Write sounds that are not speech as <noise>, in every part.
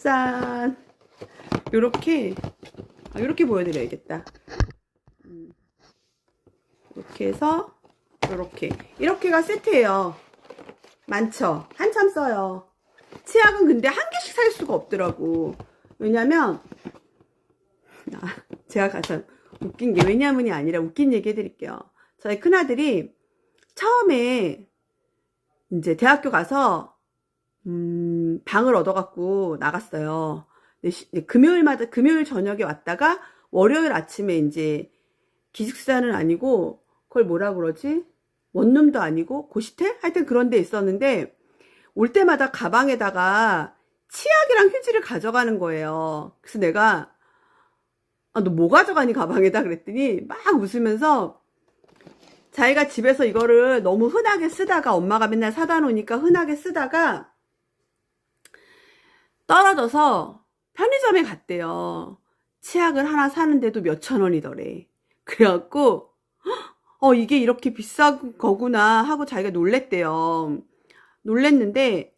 짠. 요렇게, 아, 요렇게 보여드려야겠다. 음. 이렇게 해서, 요렇게. 이렇게가 세트예요. 많죠? 한참 써요. 치약은 근데 한 개씩 살 수가 없더라고. 왜냐면, 아, 제가 가서 웃긴 게 왜냐면이 아니라 웃긴 얘기 해드릴게요. 저희 큰아들이 처음에 이제 대학교 가서 음, 방을 얻어갖고 나갔어요. 금요일마다 금요일 저녁에 왔다가 월요일 아침에 이제 기숙사는 아니고 그걸 뭐라 그러지? 원룸도 아니고 고시텔? 하여튼 그런 데 있었는데 올 때마다 가방에다가 치약이랑 휴지를 가져가는 거예요. 그래서 내가 아, 너 뭐 가져가니 가방에다 그랬더니 막 웃으면서 자기가 집에서 이거를 너무 흔하게 쓰다가 엄마가 맨날 사다 놓으니까 흔하게 쓰다가 떨어져서 편의점에 갔대요. 치약을 하나 사는데도 몇천 원이더래. 그래갖고 어 이게 이렇게 비싼 거구나 하고 자기가 놀랬대요. 놀랬는데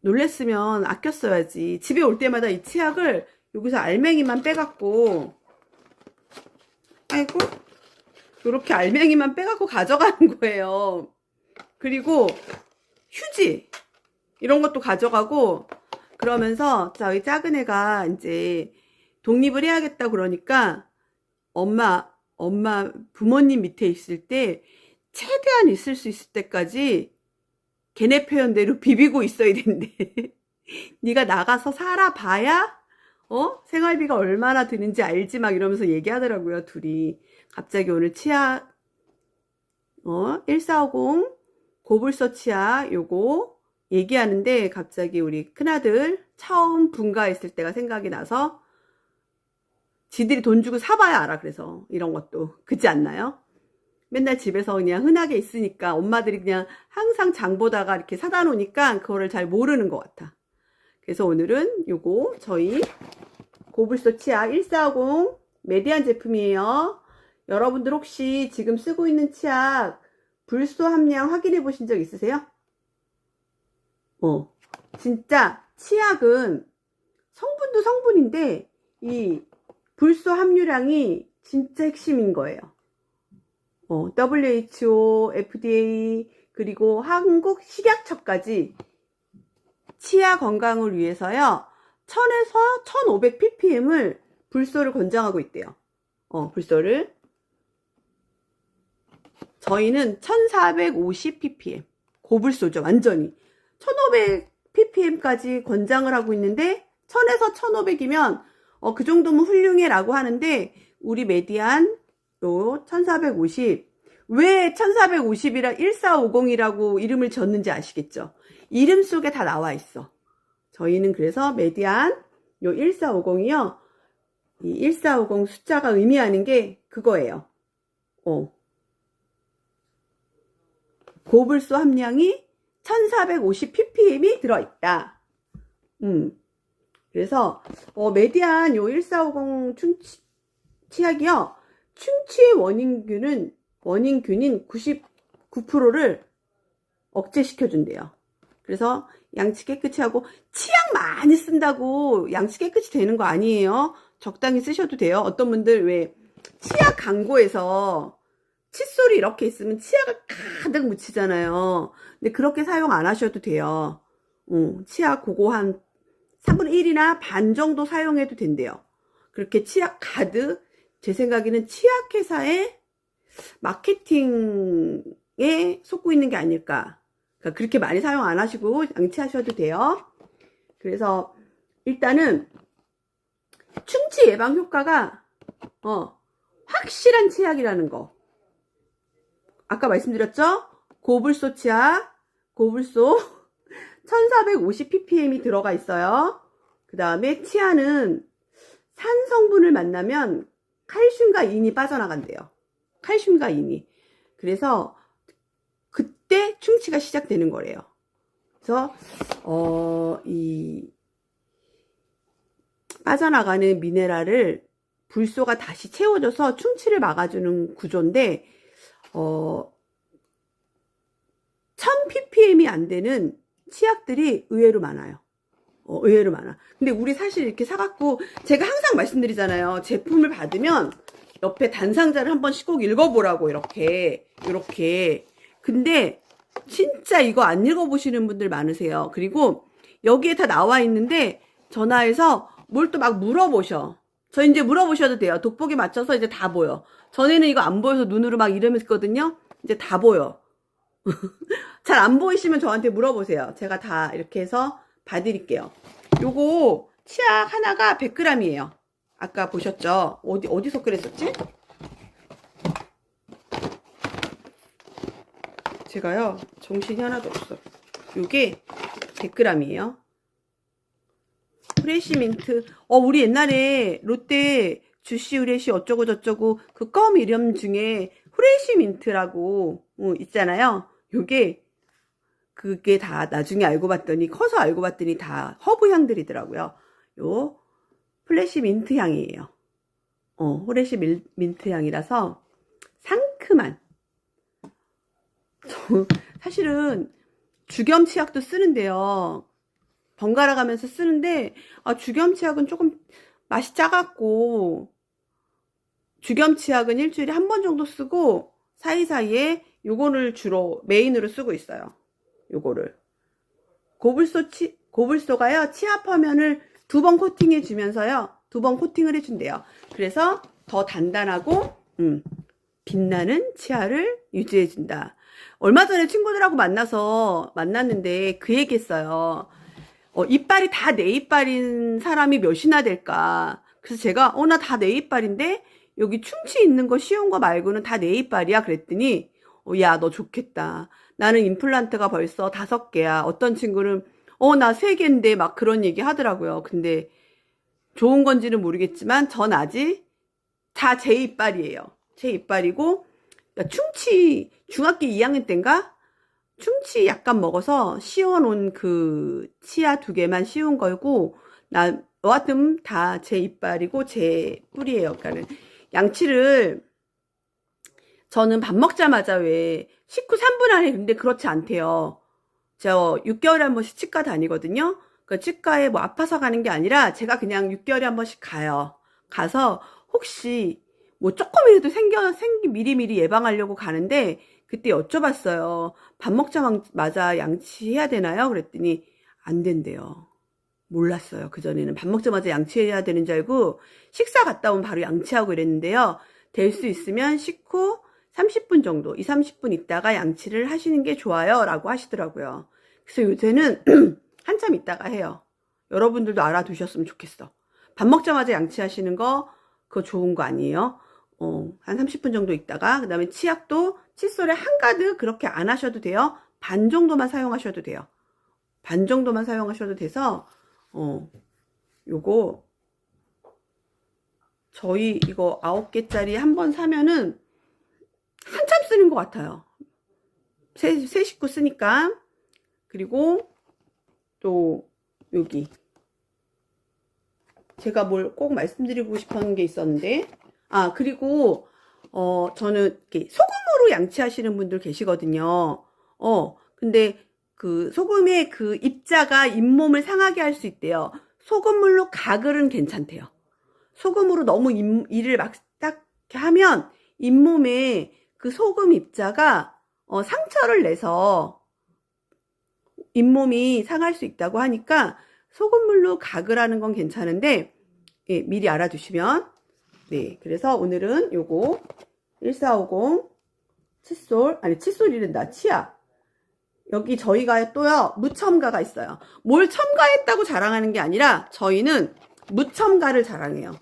놀랬으면 아껴 써야지. 집에 올 때마다 이 치약을 여기서 알맹이만 빼갖고 아이고 이렇게 알맹이만 빼갖고 가져가는 거예요. 그리고 휴지 이런 것도 가져가고 그러면서 저희 작은 애가 이제 독립을 해야겠다 그러니까 엄마 엄마 부모님 밑에 있을 때 최대한 있을 수 있을 때까지 걔네 표현대로 <laughs> 비비고 있어야 된대. <laughs> 네가 나가서 살아봐야 어 생활비가 얼마나 드는지 알지 막 이러면서 얘기하더라고요 둘이. 갑자기 오늘 치아 어 1450 고불소 치아 요거 얘기하는데 갑자기 우리 큰아들 처음 분가했을 때가 생각이 나서 지들이 돈 주고 사봐야 알아 그래서 이런 것도 그지 않나요? 맨날 집에서 그냥 흔하게 있으니까 엄마들이 그냥 항상 장 보다가 이렇게 사다 놓으니까 그거를 잘 모르는 것 같아. 그래서 오늘은 요거 저희 고불소 치아 1450 메디안 제품이에요. 여러분들 혹시 지금 쓰고 있는 치약 불소 함량 확인해 보신 적 있으세요? 어, 진짜 치약은 성분도 성분인데 이 불소 함유량이 진짜 핵심인 거예요. 어, WHO, FDA 그리고 한국 식약처까지 치아 건강을 위해서요. 1000에서 1500 ppm을 불소를 권장하고 있대요. 어, 불소를 저희는 1450 ppm 고불소죠 완전히 1500 ppm까지 권장을 하고 있는데 1000에서 1500이면 어, 그 정도면 훌륭해 라고 하는데 우리 메디안 요 1450. 왜 1450이라 1450이라고 이름을 졌는지 아시겠죠? 이름 속에 다 나와 있어. 저희는 그래서 메디안 요 1450이요. 이 1450 숫자가 의미하는 게 그거예요. 어. 고불소 함량이 1450 ppm이 들어있다. 음. 그래서, 어, 메디안 요 1450 충치, 치약이요. 충치의 원인균은, 원인균인 99%를 억제시켜준대요. 그래서 양치 깨끗이 하고, 치약 많이 쓴다고 양치 깨끗이 되는 거 아니에요. 적당히 쓰셔도 돼요. 어떤 분들 왜 치약 광고에서 칫솔이 이렇게 있으면 치약을 가득 묻히잖아요. 근데 그렇게 사용 안 하셔도 돼요. 어, 치약 그거 한 3분의 1이나 반 정도 사용해도 된대요. 그렇게 치약 가득, 제 생각에는 치약회사의 마케팅에 속고 있는 게 아닐까. 그러니까 그렇게 많이 사용 안 하시고 양치하셔도 돼요. 그래서 일단은 충치 예방 효과가 어, 확실한 치약이라는 거. 아까 말씀드렸죠? 고불소 치약, 고불소 1450 ppm이 들어가 있어요. 그 다음에 치아는 산 성분을 만나면 칼슘과 인이 빠져나간대요. 칼슘과 인이. 그래서 그때 충치가 시작되는 거래요. 그래서 어, 이 빠져나가는 미네랄을 불소가 다시 채워줘서 충치를 막아주는 구조인데 어, 1000 ppm이 안 되는 치약들이 의외로 많아요. 어, 의외로 많아. 근데 우리 사실 이렇게 사갖고 제가 항상 말씀드리잖아요. 제품을 받으면 옆에 단상자를 한 번씩 꼭 읽어보라고 이렇게 이렇게. 근데 진짜 이거 안 읽어보시는 분들 많으세요. 그리고 여기에 다 나와 있는데 전화해서 뭘 또 막 물어보셔. 저 이제 물어보셔도 돼요. 독보기 맞춰서 이제 다 보여. 전에는 이거 안 보여서 눈으로 막 이러면서거든요. 이제 다 보여. <laughs> 잘 안 보이시면 저한테 물어보세요. 제가 다 이렇게 해서 봐드릴게요. 요거 치약 하나가 100g이에요. 아까 보셨죠? 어디, 어디서 그랬었지? 제가요, 정신이 하나도 없어. 요게 100g이에요. 프레시 민트. 어, 우리 옛날에 롯데 주시 후레시 어쩌고 저쩌고 그 껌 이름 중에 후레시 민트라고 어, 있잖아요. 요게 그게 다 나중에 알고 봤더니 커서 알고 봤더니 다 허브 향들이더라고요. 요 플래시 민트 향이에요. 어, 후레시 밀- 민트 향이라서 상큼한. 저 사실은 주겸 치약도 쓰는데요. 번갈아 가면서 쓰는데 아, 주겸 치약은 조금 맛이 짜갖고 주겸 치약은 일주일에 한 번 정도 쓰고 사이사이에 요거를 주로 메인으로 쓰고 있어요. 요거를 고불소 치 고불소가요 치아 표면을 두 번 코팅해 주면서요 두 번 코팅을 해준대요. 그래서 더 단단하고 음, 빛나는 치아를 유지해 준다. 얼마 전에 친구들하고 만나서 만났는데 그 얘기했어요. 어, 이빨이 다 내 이빨인 사람이 몇이나 될까? 그래서 제가 어 나 다 내 이빨인데 여기 충치 있는 거 쉬운 거 말고는 다 내 이빨이야 그랬더니 어, 야 너 좋겠다. 나는 임플란트가 벌써 다섯 개야. 어떤 친구는 어 나 세 개인데 막 그런 얘기 하더라고요. 근데 좋은 건지는 모르겠지만 전 아직 다 제 이빨이에요. 제 이빨이고 그러니까 충치 중학교 2학년 때인가 충치 약간 먹어서 씌워놓은 그 치아 두 개만 씌운 거고 나 여하튼 다 제 이빨이고 제 뿔이에요. 그러니까는 양치를 저는 밥 먹자마자 왜 식후 3분 안에 근데 그렇지 않대요. 저 6개월에 한 번씩 치과 다니거든요. 그 치과에 뭐 아파서 가는 게 아니라 제가 그냥 6개월에 한 번씩 가요. 가서 혹시 뭐 조금이라도 생겨 생기 미리미리 예방하려고 가는데 그때 여쭤봤어요. 밥 먹자마자 양치해야 되나요? 그랬더니 안 된대요. 몰랐어요. 그전에는 밥 먹자마자 양치해야 되는 줄 알고 식사 갔다 오면 바로 양치하고 이랬는데요. 될 수 있으면 식후 30분 정도, 2, 30분 있다가 양치를 하시는 게 좋아요. 라고 하시더라고요. 그래서 요새는 <clears throat> 한참 있다가 해요. 여러분들도 알아두셨으면 좋겠어. 밥 먹자마자 양치하시는 거, 그거 좋은 거 아니에요? 어, 한 30분 정도 있다가, 그 다음에 치약도 칫솔에 한가득 그렇게 안 하셔도 돼요. 반 정도만 사용하셔도 돼요. 반 정도만 사용하셔도 돼서, 어, 요거, 저희 이거 9개짜리 한 번 사면은 한참 쓰는 것 같아요. 세, 세 식구 쓰니까. 그리고 또 여기. 제가 뭘 꼭 말씀드리고 싶은 게 있었는데. 아, 그리고, 어, 저는 이렇게 소금으로 양치하시는 분들 계시거든요. 어, 근데 그 소금의 그 입자가 잇몸을 상하게 할 수 있대요. 소금물로 가글은 괜찮대요. 소금으로 너무 잇, 이를 막 딱 하면 잇몸에 그 소금 입자가 어, 상처를 내서 잇몸이 상할 수 있다고 하니까 소금물로 가글 하는 건 괜찮은데 예, 미리 알아두시면 네 그래서 오늘은 요거 1450 칫솔? 아니 칫솔이란다 치아. 여기 저희가 또요 무첨가가 있어요. 뭘 첨가했다고 자랑하는 게 아니라 저희는 무첨가를 자랑해요.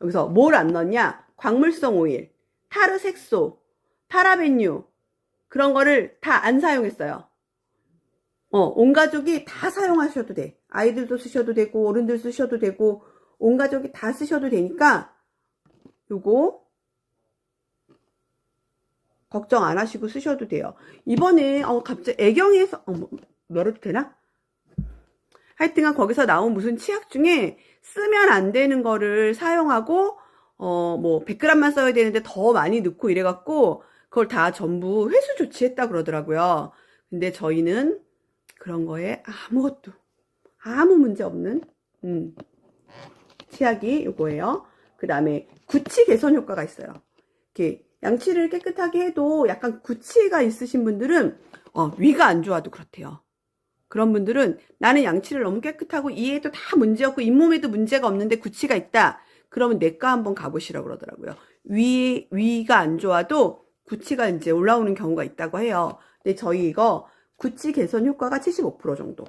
여기서 뭘 안 넣냐? 광물성 오일 타르 색소 파라벤유 그런 거를 다 안 사용했어요. 어, 온 가족이 다 사용하셔도 돼. 아이들도 쓰셔도 되고 어른들 쓰셔도 되고 온 가족이 다 쓰셔도 되니까 요거 걱정 안 하시고 쓰셔도 돼요. 이번에 어 갑자기 애경에서 어머 열어도 되나? 하여튼간 거기서 나온 무슨 치약 중에 쓰면 안 되는 거를 사용하고 어 뭐 100g만 써야 되는데 더 많이 넣고 이래갖고 그걸 다 전부 회수 조치했다 그러더라고요. 근데 저희는 그런 거에 아무것도 아무 문제 없는 음, 치약이 요거예요. 그 다음에 구취 개선 효과가 있어요. 이렇게 양치를 깨끗하게 해도 약간 구취가 있으신 분들은 어, 위가 안 좋아도 그렇대요. 그런 분들은 나는 양치를 너무 깨끗하고 이에도 다 문제 없고 잇몸에도 문제가 없는데 구취가 있다. 그러면 내과 한번 가보시라고 그러더라고요. 위, 위가 안 좋아도 구취가 이제 올라오는 경우가 있다고 해요. 근데 저희 이거 구취 개선 효과가 75% 정도.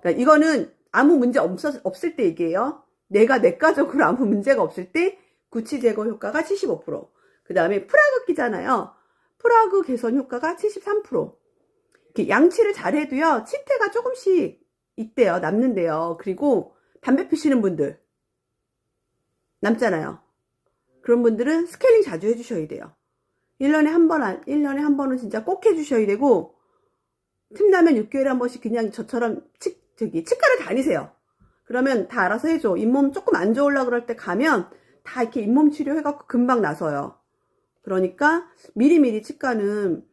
그러니까 이거는 아무 문제 없었, 없을 때 얘기해요. 내가 내과적으로 아무 문제가 없을 때 구취 제거 효과가 75%. 그 다음에 프라그 끼잖아요. 프라그 개선 효과가 73%. 이렇게 양치를 잘해도요, 치태가 조금씩 있대요. 남는데요. 그리고 담배 피시는 분들. 남잖아요. 그런 분들은 스케일링 자주 해주셔야 돼요. 1년에 한 번, 안- 1년에 한 번은 진짜 꼭 해주셔야 되고, 틈나면 6개월에 한 번씩 그냥 저처럼 치, 저기, 치과를 다니세요. 그러면 다 알아서 해줘. 잇몸 조금 안 좋으려 그럴 때 가면 다 이렇게 잇몸 치료해갖고 금방 나서요. 그러니까 미리미리 치과는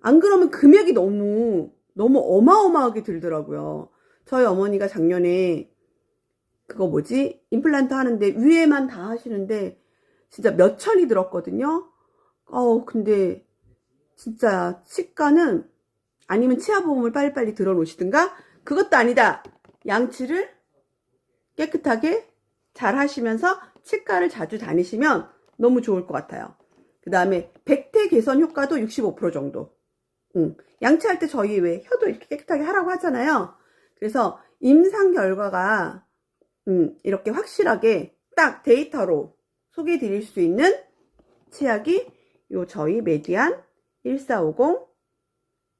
안 그러면 금액이 너무, 너무 어마어마하게 들더라고요. 저희 어머니가 작년에 그거 뭐지? 임플란트 하는데 위에만 다 하시는데 진짜 몇 천이 들었거든요. 어, 근데 진짜 치과는 아니면 치아 보험을 빨리빨리 들어놓으시든가 그것도 아니다. 양치를 깨끗하게 잘 하시면서 치과를 자주 다니시면 너무 좋을 것 같아요. 그 다음에 백태 개선 효과도 65% 정도. 응. 양치할 때 저희 왜 혀도 이렇게 깨끗하게 하라고 하잖아요. 그래서 임상 결과가 음, 이렇게 확실하게 딱 데이터로 소개해 드릴 수 있는 치약이 요 저희 메디안 1450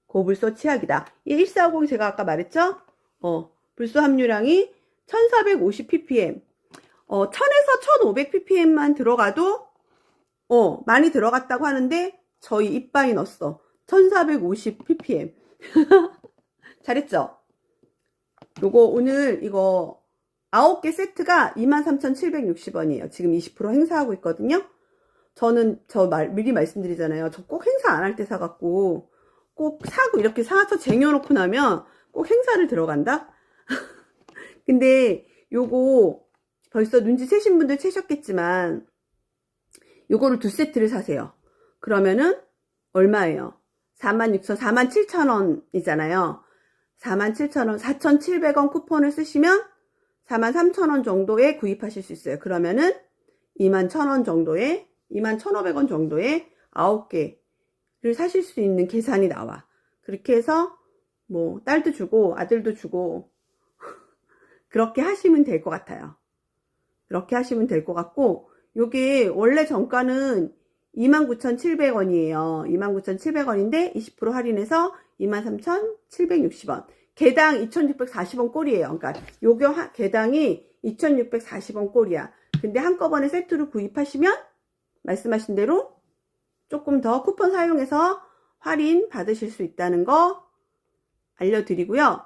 고불소 치약이다. 이 1450 제가 아까 말했죠? 어, 불소 함유량이 1450ppm. 어, 1000에서 1500ppm만 들어가도 어, 많이 들어갔다고 하는데 저희 입바이 넣었어. 1450ppm. <laughs> 잘했죠? 요거 오늘 이거 9개 세트가 23,760원이에요. 지금 20% 행사하고 있거든요. 저는 저 말, 미리 말씀드리잖아요. 저 꼭 행사 안 할 때 사갖고 꼭 사고 이렇게 사서 쟁여놓고 나면 꼭 행사를 들어간다? <laughs> 근데 요거 벌써 눈치 채신 분들 채셨겠지만 요거를 두 세트를 사세요. 그러면은 얼마예요? 46,000, 47,000원이잖아요. 47,000원, 4,700원 쿠폰을 쓰시면 43,000원 정도에 구입하실 수 있어요. 그러면은 21,000원 정도에 21,500원 정도에 9개를 사실 수 있는 계산이 나와. 그렇게 해서 뭐 딸도 주고 아들도 주고 <laughs> 그렇게 하시면 될 것 같아요. 그렇게 하시면 될 것 같고 요게 원래 정가는 29,700원이에요. 29,700원인데 20% 할인해서 23,760원. 개당 2,640원 꼴이에요. 그러니까 요게 하- 개당이 2,640원 꼴이야. 근데 한꺼번에 세트로 구입하시면 말씀하신 대로 조금 더 쿠폰 사용해서 할인 받으실 수 있다는 거 알려드리고요.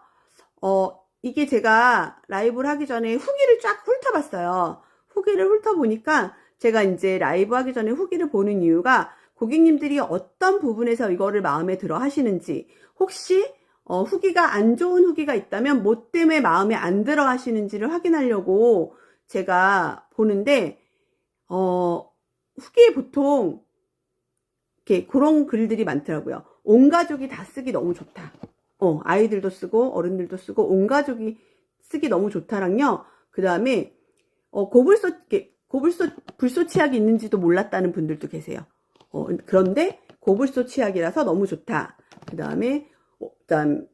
어, 이게 제가 라이브를 하기 전에 후기를 쫙 훑어봤어요. 후기를 훑어보니까 제가 이제 라이브 하기 전에 후기를 보는 이유가 고객님들이 어떤 부분에서 이거를 마음에 들어 하시는지, 혹시 어, 후기가 안 좋은 후기가 있다면 뭐 때문에 마음에 안 들어 하시는지를 확인하려고 제가 보는데, 어, 후기에 보통 이렇게 그런 글들이 많더라고요. 온 가족이 다 쓰기 너무 좋다. 어, 아이들도 쓰고 어른들도 쓰고 온 가족이 쓰기 너무 좋다랑요. 그 다음에 어, 고불소 이렇게 고불소 불소 치약이 있는지도 몰랐다는 분들도 계세요. 어, 그런데 고불소 치약이라서 너무 좋다. 그 다음에 어, 그다음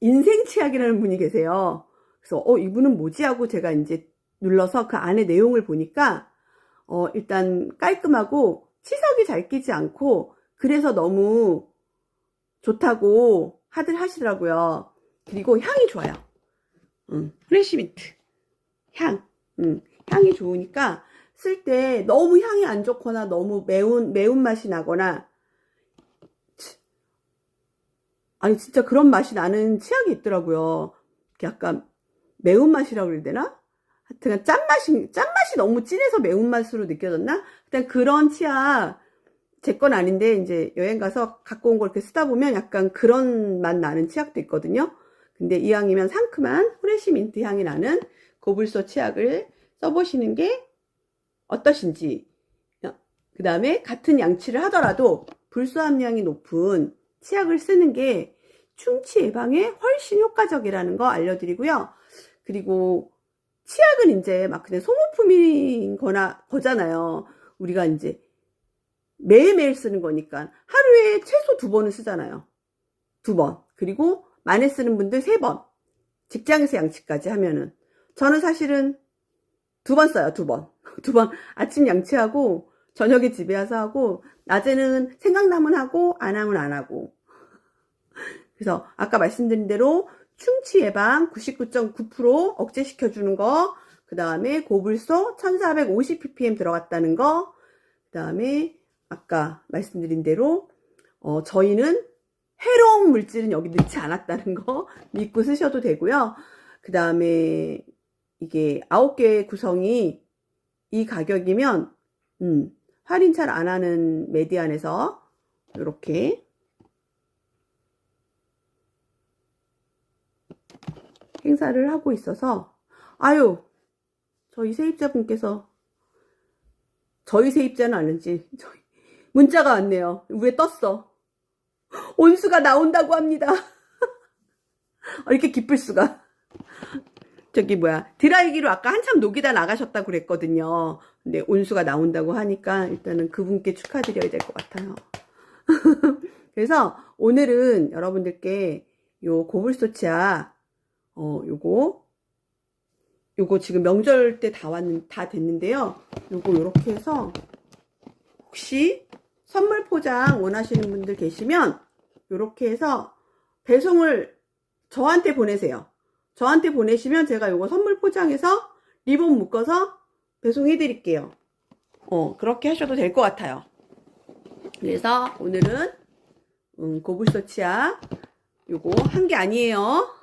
인생 치약이라는 분이 계세요. 그래서 어 이분은 뭐지 하고 제가 이제 눌러서 그 안에 내용을 보니까 어 일단 깔끔하고 치석이 잘 끼지 않고 그래서 너무 좋다고 하들 하시더라고요. 그리고 향이 좋아요. 음, 프레시민트 향, 음, 향이 좋으니까 쓸 때 너무 향이 안 좋거나 너무 매운 매운 맛이 나거나 치- 아니 진짜 그런 맛이 나는 치약이 있더라고요. 약간 매운 맛이라고 그래야 되나? 하여튼 짠맛이 짠맛이 너무 진해서 매운맛으로 느껴졌나? 일단 그런 치약 제 건 아닌데 이제 여행 가서 갖고 온 걸 이렇게 쓰다 보면 약간 그런 맛 나는 치약도 있거든요. 근데 이왕이면 상큼한 후레쉬 민트 향이 나는 고불소 치약을 써보시는 게 어떠신지. 그 다음에 같은 양치를 하더라도 불소 함량이 높은 치약을 쓰는 게 충치 예방에 훨씬 효과적이라는 거 알려드리고요. 그리고 치약은 이제 막 그냥 소모품인 거나 거잖아요. 우리가 이제 매일매일 쓰는 거니까 하루에 최소 두 번은 쓰잖아요. 두 번. 그리고 많이 쓰는 분들 세 번. 직장에서 양치까지 하면은. 저는 사실은 두 번 써요, 두 번. <laughs> 두 번. 아침 양치하고, 저녁에 집에 와서 하고, 낮에는 생각나면 하고, 안 하면 안 하고. 그래서 아까 말씀드린 대로 충치 예방 99.9% 억제시켜주는 거, 그 다음에 고불소 1450ppm 들어갔다는 거, 그 다음에 아까 말씀드린 대로, 어, 저희는 해로운 물질은 여기 넣지 않았다는 거 <laughs> 믿고 쓰셔도 되고요. 그 다음에 이게 9개의 구성이 이 가격이면, 음, 할인 잘 안 하는 메디안에서 이렇게 행사를 하고 있어서, 아유, 저희 세입자분께서, 저희 세입자는 아닌지, 저희, 문자가 왔네요. 위에 떴어. 온수가 나온다고 합니다. 어, <laughs> 이렇게 기쁠 수가. 저기 뭐야 드라이기로 아까 한참 녹이다 나가셨다고 그랬거든요. 근데 온수가 나온다고 하니까 일단은 그분께 축하드려야 될 것 같아요. <laughs> 그래서 오늘은 여러분들께 요 고불소치아 어 요거 요거 지금 명절 때 다 왔는 다 됐는데요. 요거 요렇게 해서 혹시 선물 포장 원하시는 분들 계시면 요렇게 해서 배송을 저한테 보내세요. 저한테 보내시면 제가 요거 선물 포장해서 리본 묶어서 배송해 드릴게요. 어, 그렇게 하셔도 될 것 같아요. 그래서 오늘은 음, 고불소 치약 요거 한 개 아니에요.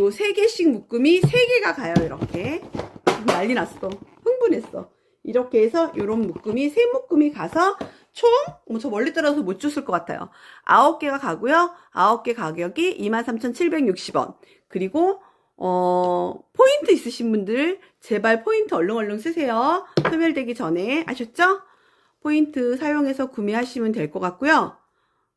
요 세 개씩 묶음이 세 개가 가요, 이렇게. 난리 났어. 흥분했어. 이렇게 해서 요런 묶음이 세 묶음이 가서 총, 어머, 저 멀리 떨어서 못 줬을 것 같아요. 9개가 가고요. 9개 가격이 23,760원. 그리고, 어, 포인트 있으신 분들, 제발 포인트 얼른얼른 쓰세요. 소멸되기 전에. 아셨죠? 포인트 사용해서 구매하시면 될 것 같고요.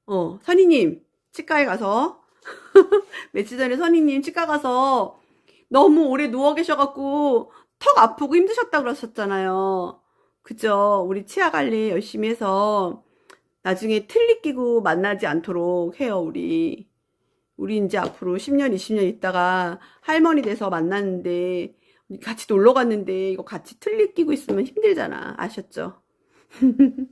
어, 선희님, 치과에 가서, <laughs> 며칠 전에 선희님 치과 가서 너무 오래 누워 계셔갖고 턱 아프고 힘드셨다 그러셨잖아요. 그죠? 우리 치아 관리 열심히 해서 나중에 틀니 끼고 만나지 않도록 해요, 우리. 우리 이제 앞으로 10년, 20년 있다가 할머니 돼서 만났는데 같이 놀러 갔는데 이거 같이 틀니 끼고 있으면 힘들잖아. 아셨죠? <laughs>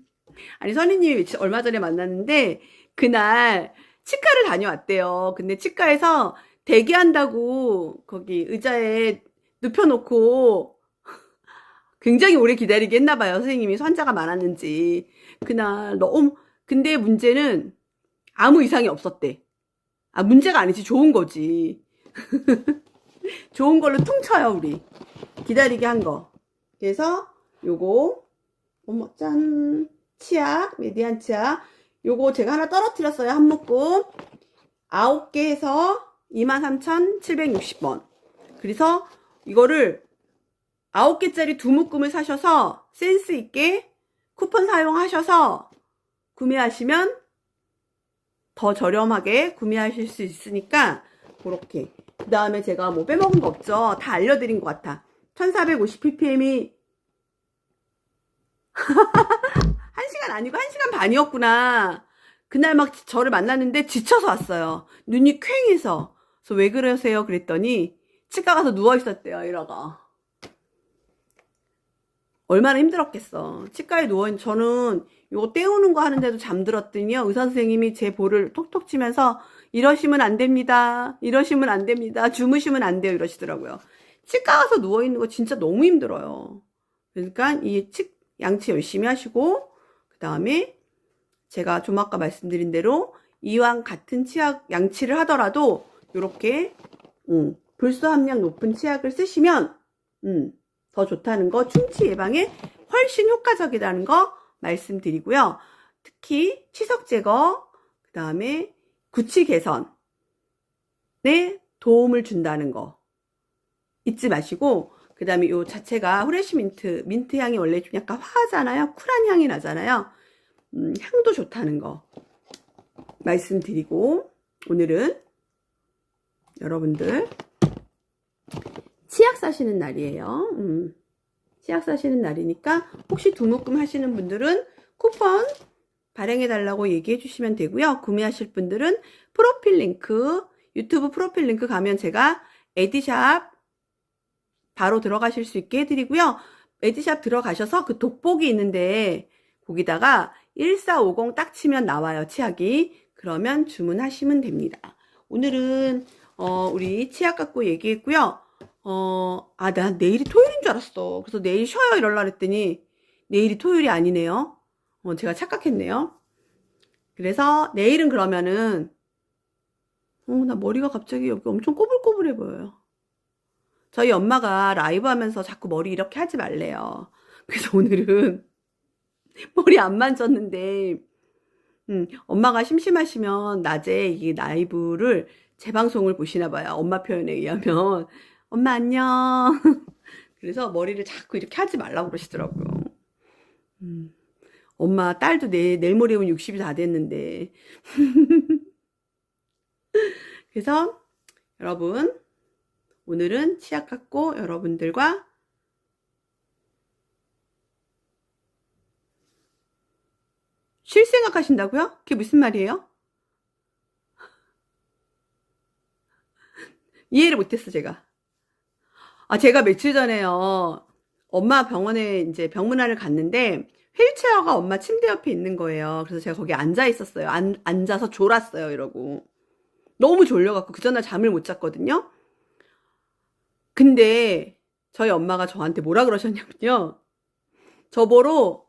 아니, 선희님이 얼마 전에 만났는데 그날 치과를 다녀왔대요. 근데 치과에서 대기한다고 거기 의자에 눕혀놓고 굉장히 오래 기다리게 했나 봐요. 선생님이 환자가 많았는지. 그날 너무, 근데 문제는 아무 이상이 없었대. 아, 문제가 아니지. 좋은 거지. <laughs> 좋은 걸로 퉁쳐요, 우리. 기다리게 한 거. 그래서 요거, 어머, 짠. 치약, 메디안 치약. 요거 제가 하나 떨어뜨렸어요. 한 묶음. 9개 해서 23,760원. 그래서 이거를 9개짜리 두 묶음을 사셔서 센스 있게 쿠폰 사용하셔서 구매하시면 더 저렴하게 구매하실 수 있으니까 그렇게. 그 다음에 제가 뭐 빼먹은 거 없죠. 다 알려드린 것 같아. 1450ppm이 1시간 <laughs> 아니고 1시간 반이었구나. 그날 막 저를 만났는데 지쳐서 왔어요. 눈이 퀭해서. 그래서 왜 그러세요? 그랬더니 치과 가서 누워 있었대요 이러가 얼마나 힘들었겠어. 치과에 누워 저는 이거 떼우는 거 하는데도 잠들었더니요. 의사 선생님이 제 볼을 톡톡 치면서 이러시면 안 됩니다. 이러시면 안 됩니다. 주무시면 안 돼요. 이러시더라고요. 치과 가서 누워 있는 거 진짜 너무 힘들어요. 그러니까 이 치, 양치 열심히 하시고 그 다음에 제가 좀 아까 말씀드린 대로 이왕 같은 치약 양치를 하더라도 이렇게 음, 불소 함량 높은 치약을 쓰시면 음, 더 좋다는 거, 충치 예방에 훨씬 효과적이라는 거 말씀드리고요. 특히 치석 제거, 그 다음에 구취 개선, 도움을 준다는 거 잊지 마시고 그 다음에 요 자체가 후레쉬 민트 민트 향이 원래 좀 약간 화하잖아요 쿨한 향이 나잖아요 음, 향도 좋다는 거 말씀드리고 오늘은 여러분들 치약 사시는 날이에요 음, 치약 사시는 날이니까 혹시 두묶음 하시는 분들은 쿠폰 발행해 달라고 얘기해 주시면 되고요 구매하실 분들은 프로필 링크 유튜브 프로필 링크 가면 제가 에디샵 바로 들어가실 수 있게 해드리고요. 에디샵 들어가셔서 그 돋보기 있는데 거기다가 1450 딱 치면 나와요. 치약이. 그러면 주문하시면 됩니다. 오늘은 어, 우리 치약 갖고 얘기했고요. 어, 아, 나 내일이 토요일인 줄 알았어. 그래서 내일 쉬어요 이럴라 그랬더니 내일이 토요일이 아니네요. 어, 제가 착각했네요. 그래서 내일은 그러면은 어, 나 머리가 갑자기 여기 엄청 꼬불꼬불해 보여요. 저희 엄마가 라이브 하면서 자꾸 머리 이렇게 하지 말래요. 그래서 오늘은 <laughs> 머리 안 만졌는데, 음, 엄마가 심심하시면 낮에 이 라이브를 재방송을 보시나 봐요. 엄마 표현에 의하면. 엄마 안녕. <laughs> 그래서 머리를 자꾸 이렇게 하지 말라고 그러시더라고요. 음, 엄마 딸도 내, 내일 모레 면 60이 다 됐는데. <laughs> 그래서 여러분, 오늘은 치약 갖고 여러분들과 쉴 생각 하신다고요? 그게 무슨 말이에요? <laughs> 이해를 못했어, 제가. 아, 제가 며칠 전에요. 엄마 병원에 이제 병문안을 갔는데 휠체어가 엄마 침대 옆에 있는 거예요. 그래서 제가 거기 앉아 있었어요. 안, 앉아서 졸았어요, 이러고. 너무 졸려갖고 그 전날 잠을 못 잤거든요. 근데 저희 엄마가 저한테 뭐라 그러셨냐면요. 저보러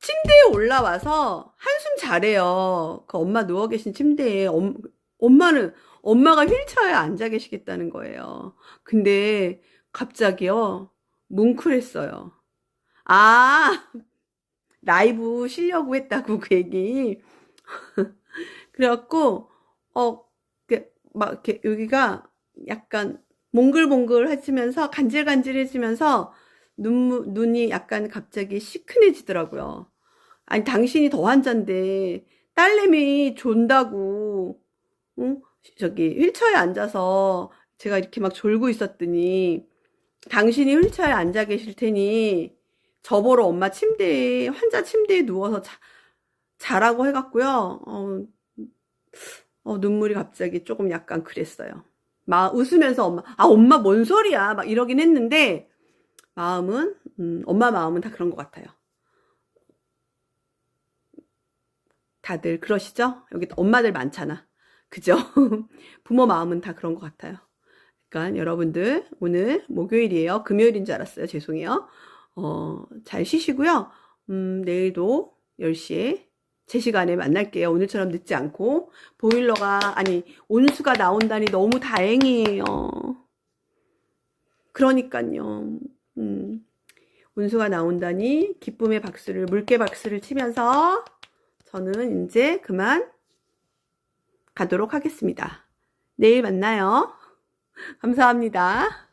침대에 올라와서 한숨 자래요. 그 엄마 누워 계신 침대에 엄, 엄마는 엄마가 휠체어에 앉아 계시겠다는 거예요. 근데 갑자기요. 뭉클했어요. 아, 라이브 쉬려고 했다고 그 얘기. 그래갖고 어, 그, 막 이렇게 여기가 약간 몽글몽글 해지면서 간질간질해지면서 눈, 눈이 약간 갑자기 시큰해지더라고요. 아니, 당신이 더 환자인데, 딸내미 존다고, 응? 저기, 휠체어에 앉아서 제가 이렇게 막 졸고 있었더니, 당신이 휠체어에 앉아 계실 테니, 저보러 엄마 침대에, 환자 침대에 누워서 자, 자라고 해갖고요, 어, 어, 눈물이 갑자기 조금 약간 그랬어요. 막 웃으면서 엄마, 아, 엄마 뭔 소리야. 막 이러긴 했는데, 마음은, 음, 엄마 마음은 다 그런 것 같아요. 다들 그러시죠? 여기 엄마들 많잖아. 그죠? <laughs> 부모 마음은 다 그런 것 같아요. 그러니까 여러분들, 오늘 목요일이에요. 금요일인 줄 알았어요. 죄송해요. 어, 잘 쉬시고요. 음, 내일도 10시에 제 시간에 만날게요. 오늘처럼 늦지 않고. 보일러가, 아니, 온수가 나온다니 너무 다행이에요. 그러니까요. 음, 온수가 나온다니 기쁨의 박수를, 물개 박수를 치면서 저는 이제 그만 가도록 하겠습니다. 내일 만나요. 감사합니다.